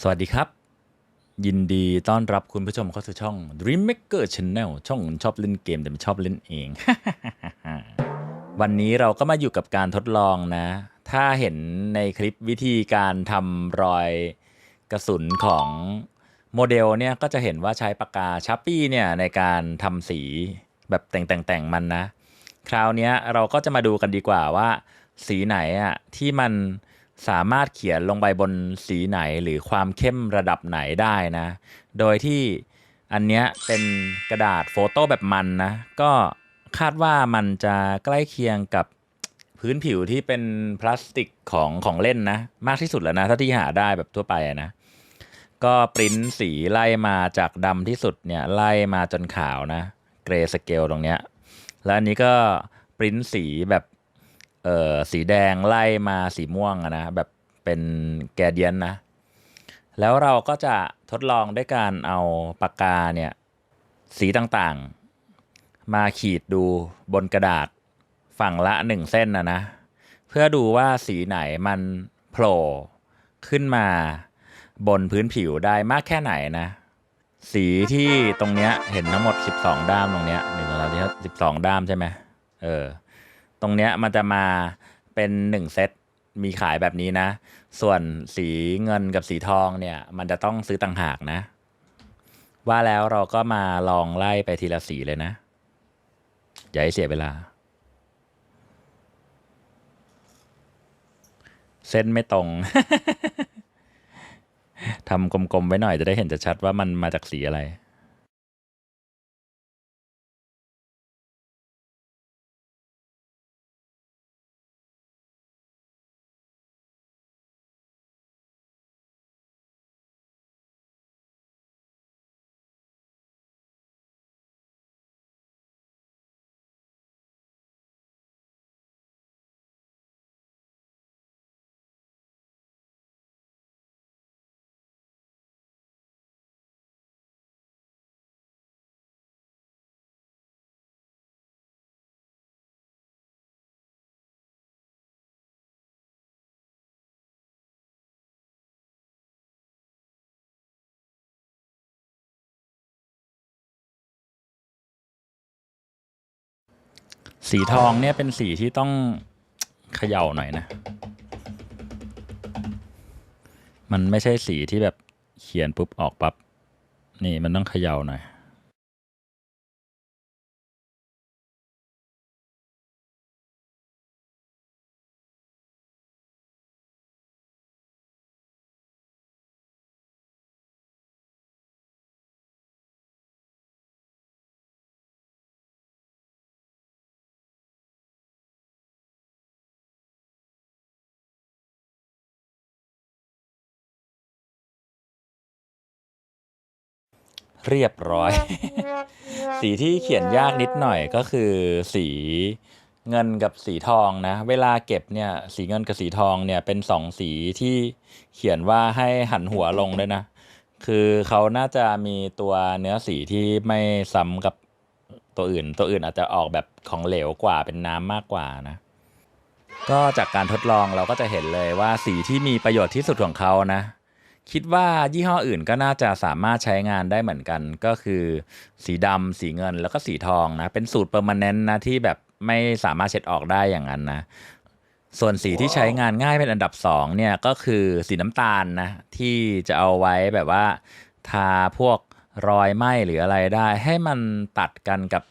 สวัสดีครับ ยินดีต้อนรับคุณผู้ชมเข้าสู่ช่อง Dream Maker Channel ช่องชอบเล่นเกมแต่ไม่ชอบเล่นเอง วันนี้เราก็มาอยู่กับการทดลองนะ ถ้าเห็นในคลิปวิธีการทำรอยกระสุนของโมเดลเนี่ยก็จะเห็นว่าใช้ปากกาชาร์ปี้เนี่ยในการทำสีแบบแต่งๆๆมันนะ คราวนี้เราก็จะมาดูกันดีกว่าว่า สีไหนอะที่มัน สามารถเขียนลงไปบนสีไหนหรือความเข้มระดับไหนได้นะ โดยที่อันเนี้ยเป็นกระดาษโฟโต้แบบมันนะ ก็คาดว่ามันจะใกล้เคียงกับพื้นผิวที่เป็นพลาสติกของของเล่นนะ มากที่สุดแล้วนะ ถ้าที่หาได้แบบทั่วไปนะ ก็ปริ้นสีไล่มาจากดำที่สุดเนี่ยไล่มาจนขาวนะ เกรสเกลตรงเนี้ย แล้วอันนี้ก็ปริ้นสีแบบ เอ่อสีแดงไล่มาสีม่วงนะแบบเป็นแกเดียนนะ แล้วเราก็จะทดลองด้วยการเอาปากกาเนี่ยสีต่างๆ มาขีดดูบนกระดาษฝั่งละหนึ่งเส้นนะนะ เพื่อดูว่าสีไหนมันโผล่ขึ้นมาบนพื้นผิวได้มากแค่ไหนนะ สีที่ตรงเนี้ยเห็นทั้งหมด 12 ด้ามตรงเนี้ยหนึ่งสองสามสี่สิบสองด้ามใช่ไหมเออ ตรงเนี้ยมันจะมาเป็นหนึ่งเซตมีขายแบบนี้นะ ส่วนสีเงินกับสีทองเนี่ย มันจะต้องซื้อต่างหากนะ ว่าแล้วเราก็มาลองไล่ไปทีละสีเลยนะ อย่าให้เสียเวลา เส้นไม่ตรง ทำกลมๆไว้หน่อยจะได้เห็นชัดว่ามันมาจากสีอะไร สีทองเนี่ยเป็นสีที่ต้องเขย่าหน่อยนะ มันไม่ใช่สีที่แบบเขียนปุ๊บออกปับ๊บนี่มันต้องเขย่าหน่อย เรียบร้อย สีที่เขียนยากนิดหน่อยก็คือสีเงินกับสีทองนะ เวลาเก็บเนี่ย สีเงินกับสีทองเนี่ยเป็นสองสีที่เขียนว่าให้หันหัวลงด้วยนะ คือเขาน่าจะมีตัวเนื้อสีที่ไม่ซ้ำกับตัวอื่น ตัวอื่นอาจจะออกแบบของเหลวกว่าเป็นน้ำมากกว่านะ ก็จากการทดลองเราก็จะเห็นเลยว่าสีที่มีประโยชน์ที่สุดของเขานะ คิดว่ายี่ห้ออื่นก็น่าจะสามารถใช้งานได้เหมือนกัน ก็คือ สีดำสีเงินแล้วก็สีทองนะ เป็นสูตรเปอร์มานแนนต์นะที่แบบไม่สามารถเช็ดออกได้อย่างนั้นนะ ส่วนสีที่ใช้งานง่ายเป็นอันดับสองเนี่ยก็คือสีน้ำตาลนะ ที่จะเอาไว้แบบว่า ทาพวกรอยไหมหรืออะไรได้ ให้มันตัดกันกับ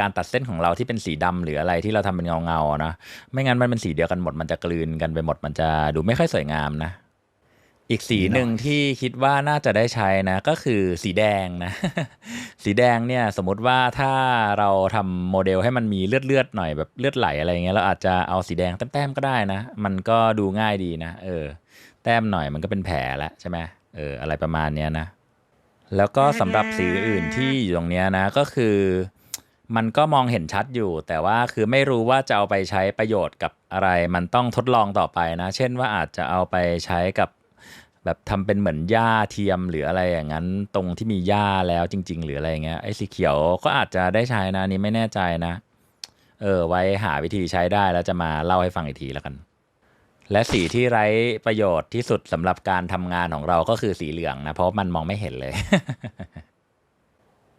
การตัดเส้นของเราที่เป็นสีดำหรืออะไรที่เราทำเป็นเงาๆนะไม่งั้นมันเป็นสีเดียวกันหมดมันจะกลืนกันไปหมดมันจะดูไม่ค่อยสวยงามนะ อีกสีหนึ่งที่คิดว่าน่าจะได้ใช้นะ ก็คือสีแดงนะ สีแดงเนี่ยสมมติว่าถ้าเราทำโมเดลให้มันมีเลือดเลือดๆหน่อยแบบเลือดไหลอะไรเงี้ยเราอาจจะเอาสีแดงแต้มๆก็ได้นะ มันก็ดูง่ายดีนะ เออ แต้มหน่อยมันก็เป็นแผลแล้วใช่ไหมเออ อะไรประมาณเนี้ยนะ แล้วก็สำหรับสีอื่นที่อยู่ตรงเนี้ยนะก็คือ มันก็มองเห็นชัดอยู่ แต่ว่าคือไม่รู้ว่าจะเอาไปใช้ประโยชน์กับอะไร มันต้องทดลองต่อไปนะ เช่นว่าอาจจะเอาไปใช้กับ แบบทำเป็นเหมือนหญ้าเทียมหรืออะไรอย่างนั้น ตรงที่มีหญ้าแล้วจริง ๆ หรืออะไรเงี้ยไอ้สีเขียวก็อาจจะได้ใช้นะนี้ไม่แน่ใจนะ เออ ไว้หาวิธีใช้ได้แล้วจะมาเล่าให้ฟังอีกทีแล้วกัน และสีที่ไร้ประโยชน์ที่สุดสำหรับการทำงานของเราก็คือสีเหลืองนะเพราะมันมองไม่เห็นเลย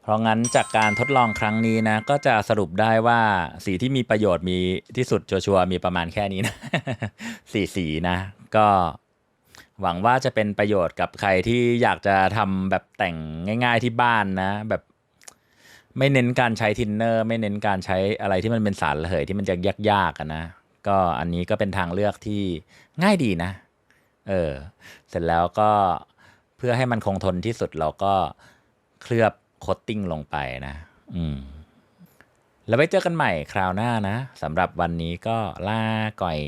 เพราะงั้นจากการทดลองครั้งนี้นะ ก็จะสรุปได้ว่าสีที่มีประโยชน์มีที่สุดชัวร์มีประมาณแค่นี้นะสีสีนะ ก็ หวังว่าจะเป็นประโยชน์กับใครที่อยากจะทำแบบแต่งง่าย ๆที่บ้านนะ แบบไม่เน้นการใช้ทินเนอร์ ไม่เน้นการใช้อะไรที่มันเป็นสารระเหยที่มันจะยากๆอะนะ ก็อันนี้ก็เป็นทางเลือกที่ง่ายดีนะ เออ เสร็จแล้วก็เพื่อให้มันคงทนที่สุดเราก็เคลือบโคตติ้งลงไปนะ อืม แล้วไว้เจอกันใหม่คราวหน้านะสำหรับวันนี้ก็ลาก่อย